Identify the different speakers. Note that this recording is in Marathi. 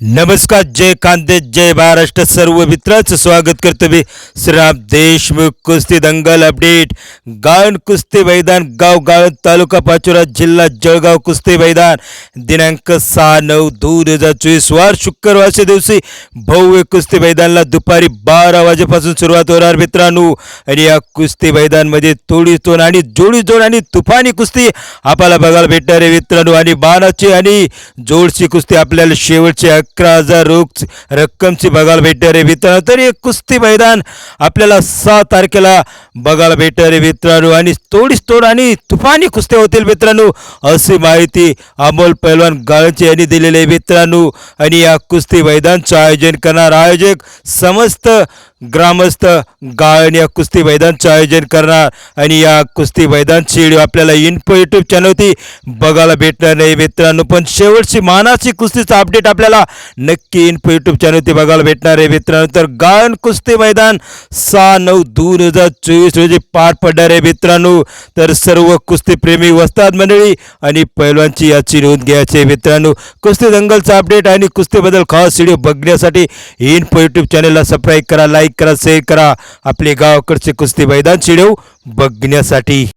Speaker 1: नमस्कार जय कांदे जय महाराष्ट्र सर्व मित्रांचं स्वागत करतो मी. श्रीराम देशमुख कुस्ती दंगल अपडेट. गाळण कुस्ती मैदान गाव गाळण तालुका पाचोरा जिल्हा जळगाव कुस्ती मैदान. दिनांक सहा नऊ दोन हजार चोवीस वार शुक्रवारच्या दिवशी भव्य कुस्ती मैदानाला दुपारी बारा वाजेपासून सुरुवात होणार मित्रांनो. आणि या कुस्ती मैदानमध्ये तोडी तोड आणि जोडी जोड आणि तुफानी कुस्ती आपल्याला बघायला भेटणार आहे मित्रांनो. आणि बाणाची आणि जोडची कुस्ती आपल्याला शेवटची अकरा हजार रोख रक्कमची बघायला भेटणार आहे मित्रांनो तर एक कुस्ती मैदान आपल्याला सहा तारखेला बघायला भेटणार आहे मित्रांनो आणि तोडीस तोड आणि तुफानी कुस्त्या होतील मित्रांनो अशी माहिती अमोल पैलवान गाळचे यांनी दिलेली आहे मित्रांनो. आणि या कुस्ती मैदानचं आयोजन करणार आयोजक समस्त ग्रामस्थ गायन या कुस्ती मैदानचं आयोजन करणार आणि या कुस्ती मैदानची व्हिडिओ आपल्याला इन्फो यूट्यूब चॅनलवरती बघायला भेटणार नाही मित्रांनो पण शेवटची मानाची कुस्तीचं अपडेट आपल्याला नक्की इन्फो यूट्यूब चॅनलवरती बघायला भेटणार आहे. मित्रांनो तर गायन कुस्ती मैदान सहा नऊ दोन हजार चोवीस रोजी पार पडणार आहे. मित्रांनो तर सर्व कुस्तीप्रेमी वस्ताद मंडळी आणि पैलवानची याची नोंद घ्यायची आहे. मित्रांनो कुस्ती दंगलचा अपडेट आणि कुस्तीबद्दल खास व्हिडिओ बघण्यासाठी इन्फो यूट्यूब चॅनलला सबस्क्राईब करा लाईक करा शेअर करा. आपले गावाकडचे कुस्ती मैदान चिडव बघण्यासाठी.